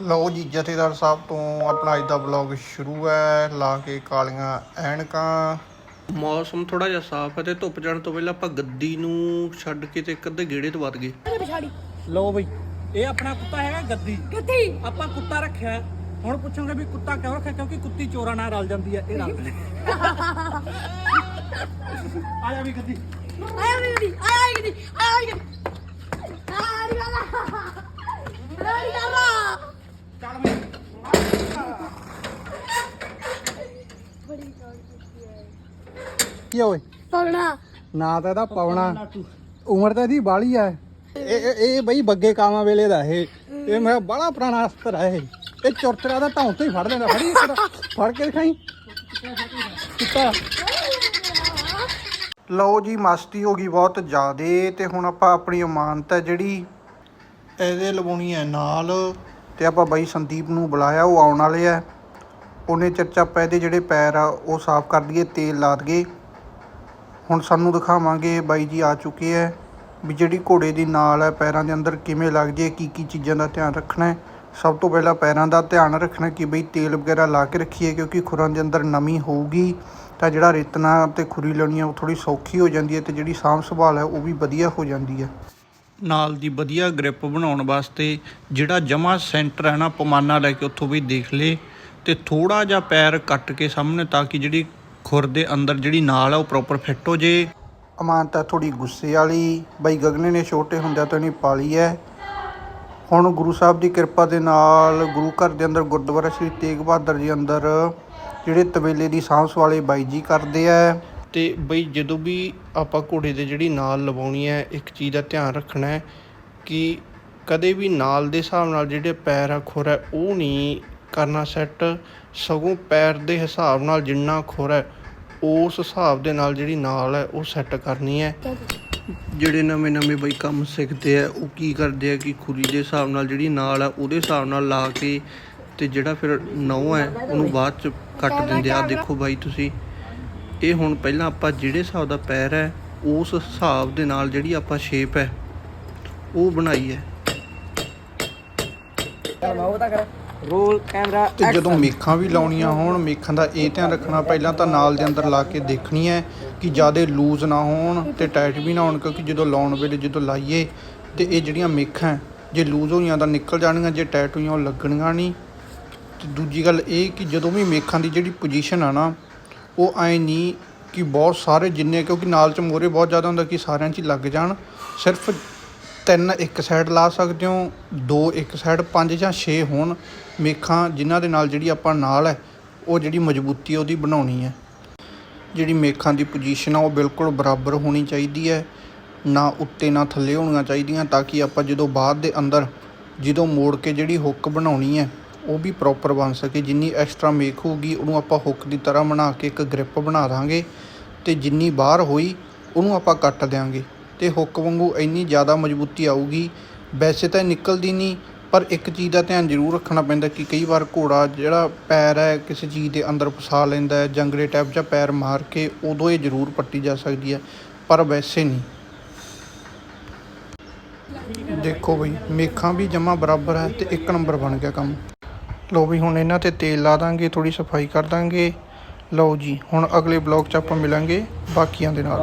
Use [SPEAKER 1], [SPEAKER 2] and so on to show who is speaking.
[SPEAKER 1] ਲਓ ਜੀ ਜਥੇਦਾਰ ਸਾਹਿਬ ਤੋਂ ਆਪਣਾ ਅੱਜ ਦਾ ਵਲੌਗ ਸ਼ੁਰੂ ਹੈ। ਲਾ ਕੇ ਕਾਲੀਆਂ ਐਨਕਾਂ। ਮੌਸਮ ਥੋੜਾ ਜਿਹਾ ਸਾਫ਼ ਹੈ ਤੇ ਧੁੱਪ ਚੜਨ ਤੋਂ ਪਹਿਲਾਂ ਆਪਾਂ ਗੱਦੀ ਨੂੰ ਛੱਡ ਕੇ ਤੇ ਇੱਕ ਅੱਧੇ ਗੇੜੇ ਤੋਂ ਵੱਧ ਗਏ।
[SPEAKER 2] ਪਛਾੜੀ
[SPEAKER 3] ਲੋ ਬਈ ਇਹ ਆਪਣਾ ਕੁੱਤਾ ਹੈਗਾ ਗੱਦੀ।
[SPEAKER 2] ਕਿੱਥੇ
[SPEAKER 3] ਆਪਾਂ ਕੁੱਤਾ ਰੱਖਿਆ ਹੈ। ਹੁਣ ਪੁੱਛੋਗੇ ਵੀ ਕੁੱਤਾ ਕਿਉਂ ਰੱਖਿਆ? ਕਿਉਂਕਿ ਕੁੱਤੀ ਚੋਰਾਂ ਨਾਲ ਰਲ ਜਾਂਦੀ ਹੈ ਇਹ ਰਲ ਲੈ ਆ ਜਾ ਵੀ ਗੱਦੀ।
[SPEAKER 2] ਆਇਆ ਵੀ ਆਇਆ ਨਹੀਂ ਆਇਆ ਨਹੀਂ ਆਇਆ ਵਾਲਾ ਆਇਆ ਨਹੀਂ ਵਾਲਾ
[SPEAKER 3] ਚੱਲ ਬਈ
[SPEAKER 4] ਕੀ ਓਏ?
[SPEAKER 2] ਪਗਣਾ
[SPEAKER 4] ਨਾ ਤਾਂ ਇਹਦਾ ਪਵਣਾ ਉਮਰ ਤਾਂ ਇਹਦੀ ਬਾਲੀ ਆ। ਇਹ ਇਹ- ਇਹ ਬਈ ਬੱਗੇ ਕਾਵਾਂ ਵੇਲੇ ਦਾ ਇਹ। ਇਹ ਮੈਂ ਬੜਾ ਪੁਰਾਣਾ ਅਸਤਰ ਹੈ ਇਹ। ਇਹ ਚੁਰਚਰਾ ਦਾ ਢਾਉਂ ਤੋਂ ਹੀ ਫੜ ਲੈਂਦਾ। ਫੜੀ ਇੱਕ ਦਾ ਫੜ ਕੇ ਦਿਖਾਈ। ਕੁੱਤਾ।
[SPEAKER 1] ਲਓ ਜੀ ਮਸਤੀ ਹੋ ਗਈ ਬਹੁਤ ਜ਼ਿਆਦੇ। ਤੇ ਹੁਣ ਆਪਾਂ ਆਪਣੀ ਅਮਾਨਤ ਹੈ ਜਿਹੜੀ ਇਹਦੇ ਲਵਾਉਣੀ ਹੈ ਨਾਲ। ਤੇ ਆਪਾਂ ਬਾਈ ਸੰਦੀਪ ਨੂੰ ਬੁਲਾਇਆ ਉਹ ਆਉਣ ਵਾਲੇ ਆ ਉਹਨੇ ਚਰਚਾ ਪੈ ਦੇ ਜਿਹੜੇ ਪੈਰ ਆ ਉਹ ਸਾਫ਼ ਕਰ ਦਈਏ ਤੇਲ ਲਾ ਦਈਏ। ਹੁਣ ਸਾਨੂੰ ਦਿਖਾਵਾਂਗੇ ਬਾਈ ਜੀ ਆ ਚੁੱਕੇ ਹੈ ਵੀ ਜਿਹੜੀ ਘੋੜੇ ਦੀ ਨਾਲ ਹੈ ਪੈਰਾਂ ਦੇ ਅੰਦਰ ਕਿਵੇਂ ਲੱਗ ਜੇ, ਕੀ ਕੀ ਚੀਜ਼ਾਂ ਦਾ ਧਿਆਨ ਰੱਖਣਾ ਹੈ ਸਭ ਤੋਂ ਪਹਿਲਾਂ ਪੈਰਾਂ ਦਾ ਧਿਆਨ ਰੱਖਣਾ ਕਿ ਬਈ ਤੇਲ ਵਗੈਰਾ ਲਾ ਕੇ ਰੱਖੀਏ, ਕਿਉਂਕਿ ਖੁਰਾਂ ਦੇ ਅੰਦਰ ਨਮੀ ਹੋਊਗੀ ਤਾਂ ਜਿਹੜਾ ਰੇਤਨਾ ਤੇ ਖੁਰੀ ਲਾਉਣੀ ਆ ਉਹ ਥੋੜੀ ਸੌਖੀ ਹੋ ਜਾਂਦੀ ਹੈ ਤੇ ਜਿਹੜੀ ਸਾਂਭ ਸੰਭਾਲ ਹੈ ਉਹ ਵੀ ਵਧੀਆ ਹੋ ਜਾਂਦੀ ਹੈ ਨਾਲ ਦੀ ਵਧੀਆ ਗ੍ਰਿਪ ਬਣਾਉਣ ਵਾਸਤੇ ਜਿਹੜਾ ਜਮਾ ਸੈਂਟਰ ਹੈ ਨਾ, ਪਮਾਨਾ ਲੈ ਕੇ ਉੱਥੋਂ ਵੀ ਦੇਖ ਲੇ ਤੇ ਥੋੜਾ ਜਿਹਾ ਪੈਰ ਕੱਟ ਕੇ ਸਾਹਮਣੇ ਤਾਂ ਕਿ ਜਿਹੜੀ ਖੁਰ ਦੇ ਅੰਦਰ ਜਿਹੜੀ ਨਾਲ ਹੈ ਉਹ ਪ੍ਰੋਪਰ ਫਿੱਟ ਹੋ ਜੇ। ਅਮਾਨਤਾ ਥੋੜੀ ਗੁੱਸੇ ਵਾਲੀ ਬਈ ਗਗਨੇ ਨੇ ਛੋਟੇ ਹੁੰਦਿਆਂ ਤੋਂ ਨਹੀਂ ਪਾਲੀ ਹੈ ਹੁਣ ਗੁਰੂ ਸਾਹਿਬ ਦੀ ਕਿਰਪਾ ਦੇ ਨਾਲ ਗੁਰੂ ਘਰ ਦੇ ਅੰਦਰ ਗੁਰਦੁਆਰਾ ਸ੍ਰੀ ਤੇਗ ਬਹਾਦਰ ਜੀ ਅੰਦਰ ਜਿਹੜੇ ਤਵੇਲੇ ਦੀ ਸਾਂਭ ਵਾਲੇ ਬਾਈ ਜੀ ਕਰਦੇ ਆ ਤੇ ਬਈ ਜਦੋਂ ਵੀ ਆਪਾਂ ਘੋੜੇ ਦੇ ਜਿਹੜੀ ਨਾਲ ਲਵਾਉਣੀ ਹੈ ਇੱਕ ਚੀਜ਼ ਦਾ ਧਿਆਨ ਰੱਖਣਾ ਹੈ ਕਿ ਕਦੇ ਵੀ ਨਾਲ ਦੇ ਹਿਸਾਬ ਨਾਲ ਜਿਹੜੇ ਪੈਰ ਆ ਖੁਰ ਹੈ ਉਹ ਨਹੀਂ ਕਰਨਾ ਸੈੱਟ ਸਗੋਂ ਪੈਰ ਦੇ ਹਿਸਾਬ ਨਾਲ ਜਿੰਨਾ ਖੁਰ ਹੈ ਉਸ ਹਿਸਾਬ ਦੇ ਨਾਲ ਜਿਹੜੀ ਨਾਲ ਹੈ ਉਹ ਸੈੱਟ ਕਰਨੀ ਹੈ। ਜਿਹੜੇ ਨਵੇਂ ਨਵੇਂ ਬਈ ਕੰਮ ਸਿੱਖਦੇ ਆ ਉਹ ਕੀ ਕਰਦੇ ਆ ਕਿ ਖੁਰੀ ਦੇ ਹਿਸਾਬ ਨਾਲ ਜਿਹੜੀ ਨਾਲ ਆ ਉਹਦੇ ਹਿਸਾਬ ਨਾਲ ਲਾ ਕੇ ਤੇ ਜਿਹੜਾ ਫਿਰ ਨਹੁੰ ਹੈ ਉਹਨੂੰ ਬਾਅਦ ਚ ਕੱਟ ਦਿੰਦੇ ਆ। ਦੇਖੋ ਬਾਈ ਤੁਸੀਂ ਇਹ ਹੁਣ ਪਹਿਲਾਂ ਆਪਾਂ ਜਿਹੜੇ ਹਿਸਾਬ ਦਾ ਪੈਰ ਹੈ ਉਸ ਹਿਸਾਬ ਦੇ ਨਾਲ ਜਿਹੜੀ ਆਪਾਂ ਸ਼ੇਪ ਹੈ ਉਹ ਬਣਾਈ ਹੈ।
[SPEAKER 3] ਰੋਲ ਕੈਮਰਾ
[SPEAKER 1] ਤੇ ਜਦੋਂ ਮੇਖਾਂ ਵੀ ਲਾਉਣੀਆਂ ਹੋਣ ਮੇਖਾਂ ਦਾ ਇਹ ਧਿਆਨ ਰੱਖਣਾ ਪਹਿਲਾਂ ਤਾਂ ਨਾਲ ਦੇ ਅੰਦਰ ਲਾ ਕੇ ਦੇਖਣੀ ਹੈ ਕਿ ਜ਼ਿਆਦਾ ਲੂਜ਼ ਨਾ ਹੋਣ ਤੇ ਟਾਈਟ ਵੀ ਨਾ ਹੋਣ ਕਿਉਂਕਿ ਜਦੋਂ ਲਾਉਣ ਵੇਲੇ ਜਦੋਂ ਲਾਈਏ ਤੇ ਇਹ ਜਿਹੜੀਆਂ ਮੇਖਾਂ ਜੇ ਲੂਜ਼ ਹੋਈਆਂ ਤਾਂ ਨਿਕਲ ਜਾਣਗੀਆਂ ਜੇ ਟਾਈਟ ਹੋਈਆਂ ਉਹ ਲੱਗਣੀਆਂ ਨਹੀਂ। ਤੇ ਦੂਜੀ ਗੱਲ ਇਹ ਕਿ ਜਦੋਂ ਵੀ ਮੇਖਾਂ ਦੀ ਜਿਹੜੀ ਪੋਜੀਸ਼ਨ ਆ ਨਾ ਉਹ ਐ ਨਹੀਂ ਕਿ ਬਹੁਤ ਸਾਰੇ ਜਿੰਨੇ ਕਿਉਂਕਿ ਨਾਲ ਚ ਮੋਰੇ ਬਹੁਤ ਜ਼ਿਆਦਾ ਹੁੰਦਾ ਕਿ ਸਾਰਿਆਂ 'ਚ ਲੱਗ ਜਾਣ ਸਿਰਫ ਤਿੰਨ ਇੱਕ ਸਾਈਡ ਲਾ ਸਕਦੇ ਹੋ, ਦੋ ਇੱਕ ਸਾਈਡ ਪੰਜ ਜਾਂ ਛੇ ਹੋਣ ਮੇਖਾਂ ਜਿਨ੍ਹਾਂ ਦੇ ਨਾਲ ਜਿਹੜੀ ਆਪਾਂ ਨਾਲ ਹੈ, ਉਹ ਜਿਹੜੀ ਮਜ਼ਬੂਤੀ ਉਹਦੀ ਬਣਾਉਣੀ ਹੈ। ਜਿਹੜੀ ਮੇਖਾਂ ਦੀ ਪੋਜੀਸ਼ਨ ਆ, ਉਹ ਬਿਲਕੁਲ ਬਰਾਬਰ ਹੋਣੀ ਚਾਹੀਦੀ ਹੈ। ਨਾ ਉੱਤੇ ਨਾ ਥੱਲੇ ਹੋਣੀਆਂ ਚਾਹੀਦੀਆਂ, ਤਾਂ ਕਿ ਆਪਾਂ ਜਦੋਂ ਬਾਅਦ ਦੇ ਅੰਦਰ ਜਦੋਂ ਮੋੜ ਕੇ ਜਿਹੜੀ ਹੁੱਕ ਬਣਾਉਣੀ ਹੈ, ਉਹ ਵੀ ਪ੍ਰੋਪਰ ਬਣ ਸਕੇ। ਜਿੰਨੀ ਐਕਸਟਰਾ ਮੇਖ ਹੋਊਗੀ, ਉਹਨੂੰ ਆਪਾਂ ਹੁੱਕ ਦੀ ਤਰ੍ਹਾਂ ਬਣਾ ਕੇ ਇੱਕ ਗ੍ਰਿਪ ਬਣਾ ਦਾਂਗੇ ਤੇ ਜਿੰਨੀ ਬਾਹਰ ਹੋਈ, ਉਹਨੂੰ ਆਪਾਂ ਕੱਟ ਦਿਆਂਗੇ। ਤੇ ਹੁੱਕ ਵਾਂਗੂ ਇੰਨੀ ਜ਼ਿਆਦਾ ਮਜ਼ਬੂਤੀ ਆਊਗੀ, ਵੈਸੇ ਤਾਂ ਨਿਕਲਦੀ ਨਹੀਂ, ਪਰ ਇੱਕ ਚੀਜ਼ ਦਾ ਧਿਆਨ ਜ਼ਰੂਰ ਰੱਖਣਾ ਪੈਂਦਾ ਕਿ ਕਈ ਵਾਰ ਘੋੜਾ ਜਿਹੜਾ ਪੈਰ ਹੈ, ਕਿਸੇ ਚੀਜ਼ ਦੇ ਅੰਦਰ ਫਸਾ ਲੈਂਦਾ ਹੈ, ਜੰਗਲੇ ਟੈਪ ਜਾਂ ਪੈਰ ਮਾਰ ਕੇ ਉਦੋਂ ਇਹ ਜ਼ਰੂਰ ਪੱਟੀ ਜਾ ਸਕਦੀ ਹੈ, ਪਰ ਵੈਸੇ ਨਹੀਂ। ਦੇਖੋ ਬਈ, ਮੇਖਾਂ ਵੀ ਜਮਾ ਬਰਾਬਰ ਹੈ ਤੇ ਇੱਕ ਨੰਬਰ ਬਣ ਗਿਆ ਕੰਮ। ਲਓ ਵੀ ਹੁਣ ਇਹਨਾਂ ਤੇ ਤੇਲ ਲਾ ਦਾਂਗੇ ਥੋੜੀ ਸਫ਼ਾਈ ਕਰ ਦਾਂਗੇ। ਲਓ ਜੀ, ਹੁਣ ਅਗਲੇ ਬਲੌਗ 'ਚ ਆਪਾਂ ਮਿਲਾਂਗੇ ਬਾਕੀਆਂ ਦੇ ਨਾਲ।